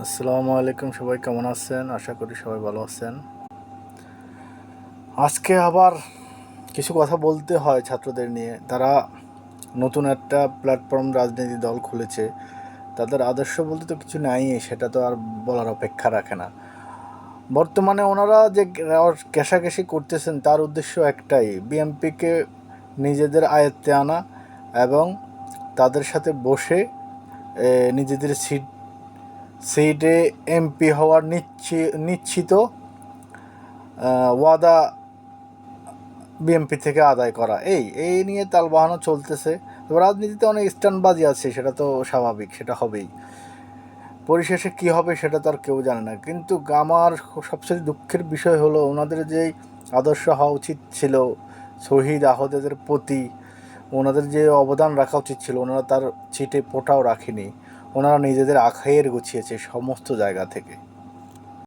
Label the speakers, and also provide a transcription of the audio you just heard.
Speaker 1: আসসালামু আলাইকুম সবাই, কেমন আছেন? আশা করি সবাই ভালো আছেন। আজকে আবার কিছু কথা বলতে হয় ছাত্রদের নিয়ে। তারা নতুন একটা প্ল্যাটফর্ম রাজনীতি দল খুলেছে। তাদের আদর্শ বলতে তো কিছু নাই, সেটা তো আর বলার অপেক্ষা রাখে না। বর্তমানে ওনারা যে কেশাকেশি করতেছেন, তার উদ্দেশ্য একটাই বিএমপিকে নিজেদের আয়ত্তে আনা এবং তাদের সাথে বসে নিজেদের সিট সিটে এমপি হওয়ার নিশ্চি- নিশ্চিত ওয়াদা বিএমপি থেকে আদায় করা। এই এই নিয়ে তালবাহানা চলতেছে। রাজনীতিতে অনেক স্ট্যান্ডবাজি আছে, সেটা তো স্বাভাবিক, সেটা হবেই। পরিশেষে কী হবে সেটা তো আর কেউ জানে না। কিন্তু আমার সবচেয়ে দুঃখের বিষয় হলো ওনাদের যেই আদর্শ হওয়া উচিত ছিল, শহীদ আহতদের প্রতি, ওনাদের যে অবদান রাখা উচিত ছিল, ওনারা তার চিটে পোটাও রাখেনি। ওনারা নিজেদের আখাইয়ের গুছিয়েছে সমস্ত জায়গা থেকে।